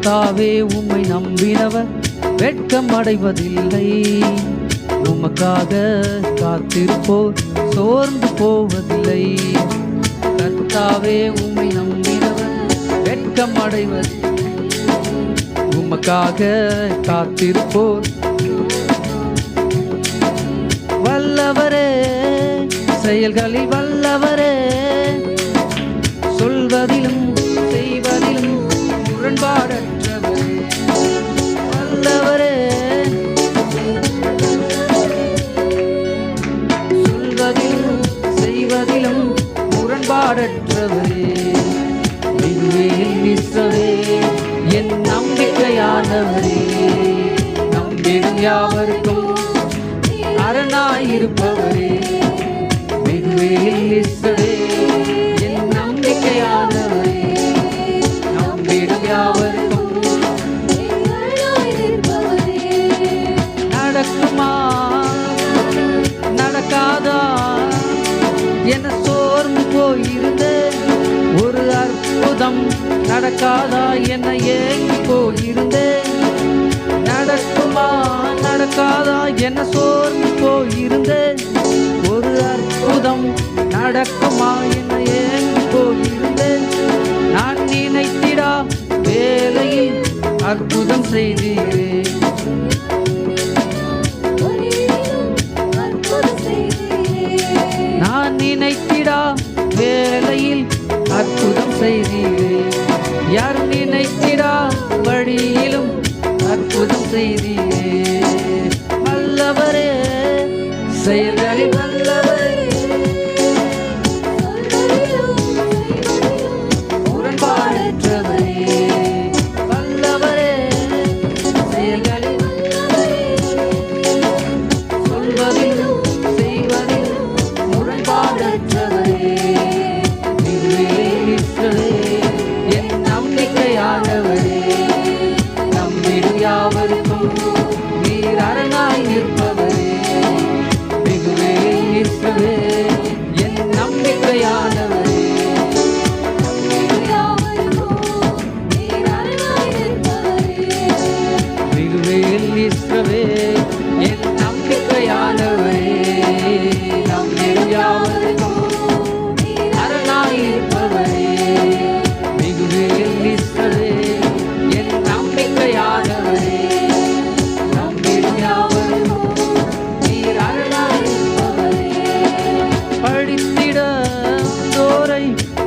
கர்த்தாவே உம்மை நம்பினவர் வெட்கம் அடைவதில்லை. உமக்காக காத்திருப்போர் சோர்ந்து போவதில்லை. கர்த்தாவே உம்மை நம்பினவர் வெட்கம் அடைவதில்லை உமக்காக காத்திருப்போர். வல்லவரே செயல்களில் வல்லவரே சொல்வதிலும் முரண்பாடற்றவரே வல்லவரே சொல்வதிலும் செய்வதிலும் முரண்பாடற்றவரே. இஸ்ரவே என் நம்பிக்கையானவரே. நம்பிடும் யாவருக்கும் அரணாயிருப்பவரே. அற்புதம் நடக்காதா என ஏங்கி போயிருந்தேன். நடக்குமா நடக்காதா என சோர்ந்து போயிருந்தேன். ஒரு அற்புதம் நடக்குமா என ஏங்கி போயிருந்தேன். நான் நினைத்திடா வேலையில் அற்புதம் செய்தீரே. செய்தீரே யார் நினைத்திடா வழியிலும் அற்புதம் செய்தீரே வல்லவரே செயல்களில் வல்லவரே.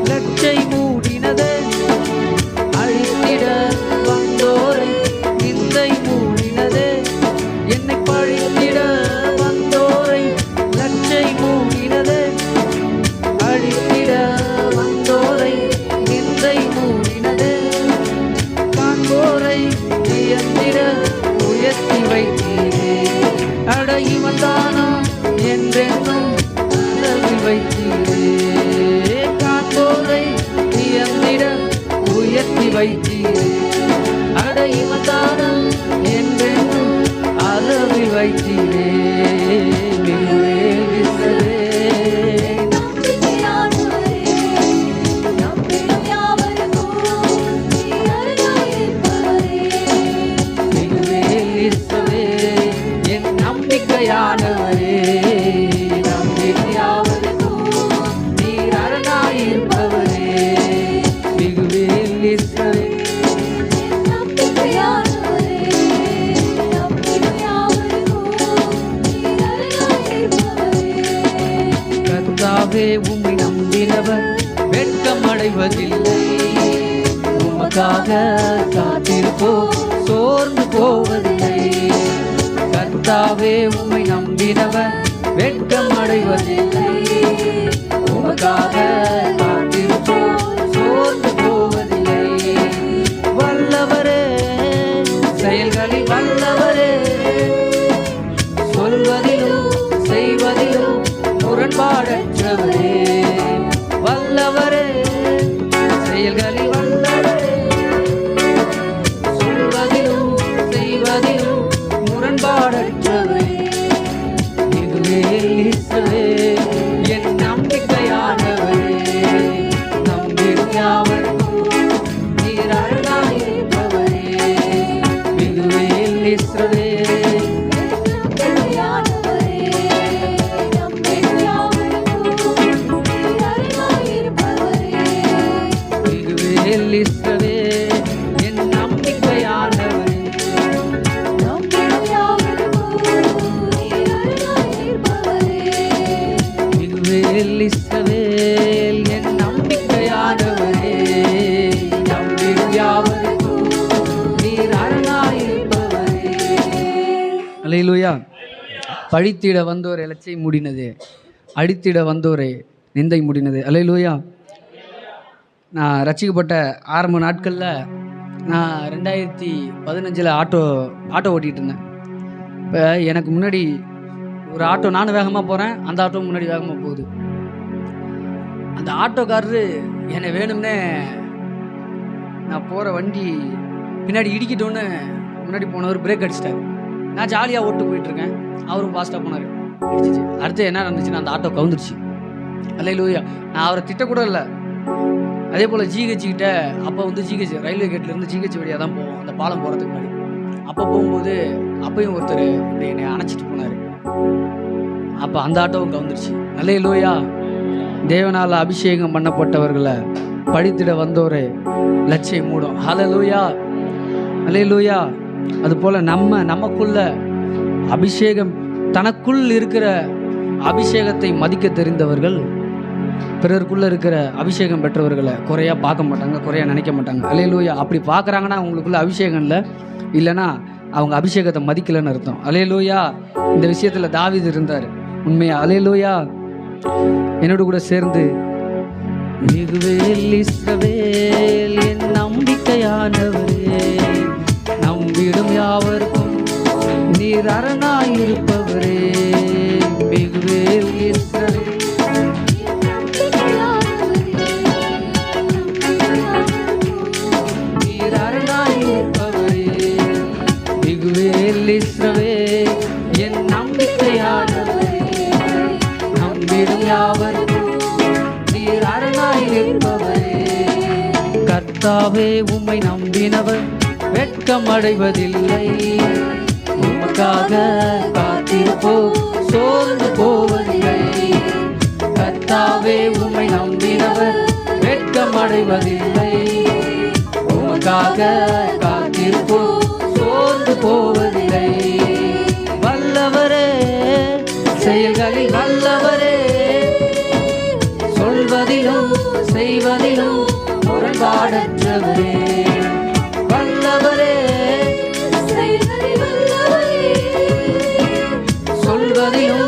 let's take உயர்த்தி வைத்தீரே அடகி அளவில் வைத்தீரே கர்த்தாவே உம்மை நம்பினவர் வெட்கம் அடைவதில்லை உமக்காக காத்திருப்போ சோர்ந்து போவதில்லை. கர்த்தாவே உம்மை நம்பினவர் வெட்கம் அடைவதில்லை உமக்காக காத்திருப்போ சோர்ந்து போவதில்லை. வல்லவரே செயல்களில் வல்லவரே சொல்வதிலும் முரண்பாடற்றவரே பழித்திட வந்தோர் இலச்சை முடினது அடித்திட வந்தோரை நிந்தை முடினது. அல்லேலூயா. நான் ரசிக்கப்பட்ட ஆரம்ப நாட்களில் நான் ரெண்டாயிரத்தி பதினஞ்சில் ஆட்டோ ஆட்டோ ஓட்டிகிட்டு இருந்தேன். இப்போ எனக்கு முன்னாடி ஒரு ஆட்டோ நானும் வேகமாக போகிறேன் அந்த ஆட்டோ முன்னாடி வேகமாக போகுது. அந்த ஆட்டோக்காரரு என்னை வேணும்னே நான் போகிற வண்டி பின்னாடி இடிக்கிட்டோன்னு முன்னாடி போனவர் பிரேக் அடிச்சிட்டார். நான் ஜாலியாக ஓட்டு போயிட்டுருக்கேன் அவரும் ஃபாஸ்ட்டாக போனார் இடிச்சிச்சு. அடுத்து என்ன நடந்துச்சுன்னா அந்த ஆட்டோ கவுந்துருச்சு. அல்ல லூயா நான் அவரை திட்டக்கூட இல்லை. அதே போல் ஜிஹெச் அப்போ வந்து ஜிஹெச் ரயில்வே கேட்லேருந்து ஜிஹெச் வழியாக தான் போவோம். அந்த பாலம் போகிறதுக்கு முன்னாடி. அப்போ போகும்போது அப்பையும் ஒருத்தர் இப்படி என்னை அணைச்சிட்டு போனார். அப்போ அந்த ஆட்டோவும் கவுந்துருச்சு. நல்ல லூயா தேவனால் அபிஷேகம் பண்ணப்பட்டவர்களை படித்திட வந்தோரே. லட்சியம் மூடும். அதை லூயா நல்ல லூயா அதுபோல் நம்ம நமக்குள்ள அபிஷேகம் தனக்குள் இருக்கிற அபிஷேகத்தை மதிக்க தெரிந்தவர்கள் பிறருக்குள்ளே இருக்கிற அபிஷேகம் பெற்றவர்களை குறையாக பார்க்க மாட்டாங்க குறையாக நினைக்க மாட்டாங்க. அலையலூயா அப்படி பார்க்குறாங்கன்னா அவங்களுக்குள்ள அபிஷேகம் இல்லை. இல்லைன்னா அவங்க அபிஷேகத்தை மதிக்கலைன்னு அர்த்தம். அலையலூயா இந்த விஷயத்தில் தாவித இருந்தார். உண்மையா? அலையலூயா என்னோட கூட சேர்ந்து மிகுவேல் இஸ்ரவேல் என் நம்பிக்கையானவரே யாவருக்கும் நீர் அரணாயிருப்பவரே மிகுவேல் இஸ்ரவேல் நீர் அரணாயிருப்பவரே மிகுவேல் இஸ்ரவேல் என் நம்பிக்கையானவரே. நம்பிடும் யாவருக்கும் நீர் அரணாயிருப்பவரே கர்த்தாவே உம்மை நம்பினவர். வெட்கம் அடைவதில்லை உமக்காக காத்திருப்போ சோர்ந்து போவதில்லை. கத்தாவே உம்மை நம்பினவர் வெட்கம் அடைவதில்லை உமக்காக காத்திருப்போ சோர்ந்து போவதில்லை. வல்லவரே செயல்களில் வல்லவரே சொல்வதிலும் செய்வதிலும் முரண்பாடற்றவரே. சொல்வதிலும்